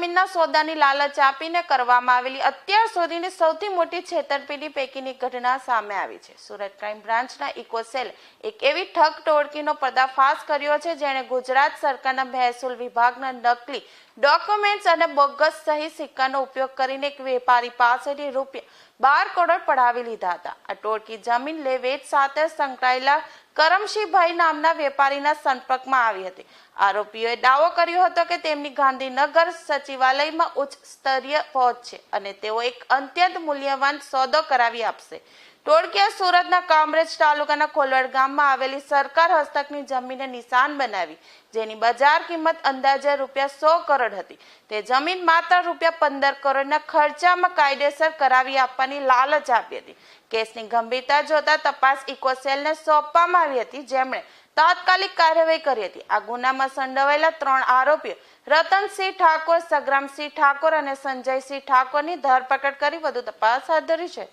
જમીનના સોદાની લાલચ આપીને કરવામાં આવેલી અત્યાર સુધીની સૌથી મોટી છેતરપિંડી પૈકીની ઘટના સામે આવી છે. સુરત ક્રાઇમ બ્રાન્ચના ઇકોસેલ એક એવી ઠગ ટોળકીનો પર્દાફાશ કર્યો છે જેણે ગુજરાત સરકારના મહેસૂલ વિભાગના નકલી ડોક્યુમેન્ટ્સ અને બોગસ સહી સિક્કાનો ઉપયોગ કરીને એક વેપારી પાસેથી રૂપિયા બાર કરોડ પડાવી લીધા હતા. આ ટોળકી જમીન લે વેચ સાથે સંકળાયેલા કરમશીભાઈ નામના વેપારીના સંપર્કમાં આવી હતી. આરોપીઓએ દાવો કર્યો હતો કે તેમની ગાંધીનગર સચિવાલયમાં ઉચ્ચ સ્તરીય પહોંચ છે અને તેઓ એક અત્યંત મૂલ્યવાન સોદો કરાવી આપશે. ટોળકીએ સુરતના કામરેજ તાલુકાના કોલવડ ગામમાં આવેલી સરકાર હસ્તકની જમીનને નિશાન બનાવી, જેની બજાર કિંમત અંદાજે રૂપિયા સો કરોડ હતી. તે જમીન માત્ર રૂપિયા પંદર કરોડના ખર્ચામાં કાયદેસર કરાવી આપવાની લાલચ આપી હતી. કેસની ગંભીરતા જોતા તપાસ ઇકોસેલને સોંપવામાં આવી હતી, જેમણે તાત્કાલિક કાર્યવાહી કરી હતી. આ ગુનામાં સંડોવાયેલા ત્રણ આરોપીઓ, રતનસિંહ ઠાકોર, સગ્રામસિંહ ઠાકોર અને સંજયસિંહ ઠાકોરની ધરપકડ કરી વધુ તપાસ હાથ ધરી છે.